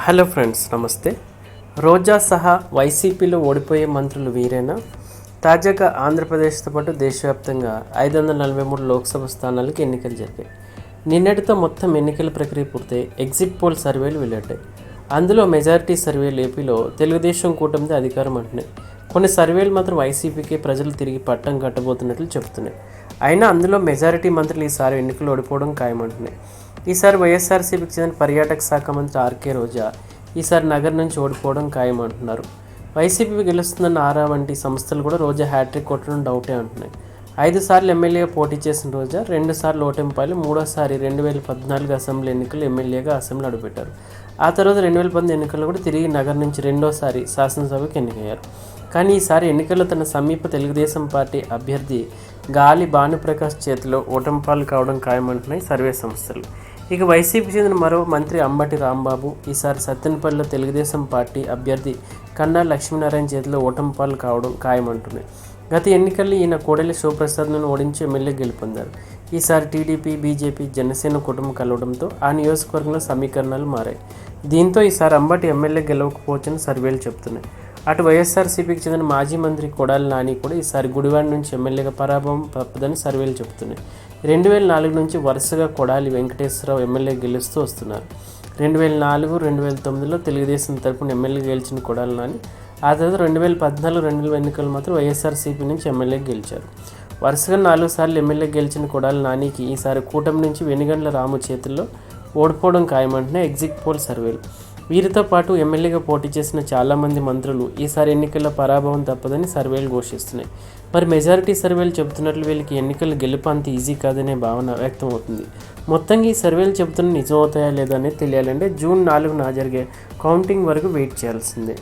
Hello friends నమస్తే. రోజా సహా వైసీపీలో ఓడిపోయే మంత్రులు వీరేనా? తాజాగా ఆంధ్రప్రదేశ్తో పాటు దేశవ్యాప్తంగా ఐదు వందల నలభై మూడు లోక్సభ స్థానాలకు ఎన్నికలు జరిగాయి. నిన్నటితో మొత్తం ఎన్నికల ప్రక్రియ పూర్తయి ఎగ్జిట్ పోల్ సర్వేలు వెల్లడ్డాయి అందులో మెజారిటీ సర్వేలు ఏపీలో తెలుగుదేశం కూటమిది అధికారం అంటున్నాయి. కొన్ని సర్వేలు మాత్రం వైసీపీకి ప్రజలు తిరిగి పట్టం కట్టబోతున్నట్లు చెబుతున్నాయి. అయినా అందులో మెజారిటీ మంత్రులు ఈసారి ఎన్నికలు ఓడిపోవడం ఖాయమంటున్నాయి. ఈసారి వైఎస్ఆర్సీపీకి చెందిన పర్యాటక శాఖ మంత్రి ఆర్కే రోజా ఈసారి నగర్ నుంచి ఓడిపోవడం ఖాయమంటున్నారు. వైసీపీ గెలుస్తుందన్న ఆరా వంటి సంస్థలు కూడా రోజా హ్యాట్రిక్ కొట్టడం డౌటే అంటున్నాయి. ఐదు సార్లు ఎమ్మెల్యేగా పోటీ చేసిన రోజా రెండు సార్లు ఓటమిపాలి మూడోసారి రెండు వేల పద్నాలుగు అసెంబ్లీ ఎన్నికలు ఎమ్మెల్యేగా అసెంబ్లీ అడుగుపెట్టారు. ఆ తర్వాత రెండు వేల పంతొమ్మిది ఎన్నికల్లో కూడా తిరిగి నగర్ నుంచి రెండోసారి శాసనసభకు ఎన్నికయ్యారు. కానీ ఈసారి ఎన్నికల్లో తన సమీప తెలుగుదేశం పార్టీ అభ్యర్థి గాలి భానుప్రకాష్ చేతిలో ఓటమిపాలు కావడం ఖాయమంటున్నాయి సర్వే సంస్థలు. ఇక వైసీపీ చెందిన మరో మంత్రి అంబటి రాంబాబు ఈసారి సత్తెనపల్లిలో తెలుగుదేశం పార్టీ అభ్యర్థి కన్నా లక్ష్మీనారాయణ చేతిలో ఓటమి పాలు కావడం ఖాయమంటున్నాయి గత ఎన్నికల్లో ఈయన కోడెల శివప్రసాద్ను ఓడించి ఎమ్మెల్యే గెలుపొందారు. ఈసారి టీడీపీ బీజేపీ జనసేన కుటుంబం కలవడంతో ఆ నియోజకవర్గంలో సమీకరణాలు మారాయి. దీంతో ఈసారి అంబటి ఎమ్మెల్యే గెలవకపోవచ్చని సర్వేలు చెబుతున్నాయి. అటు వైఎస్ఆర్సీపీకి చెందిన మాజీ మంత్రి కొడాలి నాని కూడా ఈసారి గుడివాడ నుంచి ఎమ్మెల్యేగా పరాభవం తప్పదని సర్వేలు చెబుతున్నాయి. రెండు వేల నాలుగు నుంచి వరుసగా కొడాలి వెంకటేశ్వరరావు ఎమ్మెల్యే గెలుస్తూ వస్తున్నారు. రెండు వేల నాలుగు రెండు వేల తొమ్మిదిలో తెలుగుదేశం తరపున ఎమ్మెల్యే గెలిచిన కొడాలి నాని ఆ తర్వాత రెండు వేల పద్నాలుగు రెండు వేల ఎన్నికలు మాత్రం వైఎస్ఆర్సీపీ నుంచి ఎమ్మెల్యే గెలిచారు. వరుసగా నాలుగు సార్లు ఎమ్మెల్యే గెలిచిన కొడాలి నానికి ఈసారి కూటమి నుంచి వెనుగండ్ల రాము చేతుల్లో ఓడిపోవడం ఖాయమంటున్నాయి ఎగ్జిట్ పోల్ సర్వేలు. వీరితో పాటు ఎమ్మెల్యేగా పోటీ చేసిన చాలామంది మంత్రులు ఈసారి ఎన్నికల్లో పరాభవం తప్పదని సర్వేలు ఘోషిస్తున్నాయి. మరి మెజారిటీ సర్వేలు చెబుతున్నట్లు వీళ్ళకి ఎన్నికలు గెలుపు అంత ఈజీ కాదనే భావన వ్యక్తమవుతుంది. మొత్తంగా ఈ సర్వేలు చెబుతున్న నిజమవుతాయా లేదా అనేది తెలియాలంటే జూన్ నాలుగున జరిగే కౌంటింగ్ వరకు వెయిట్ చేయాల్సిందే.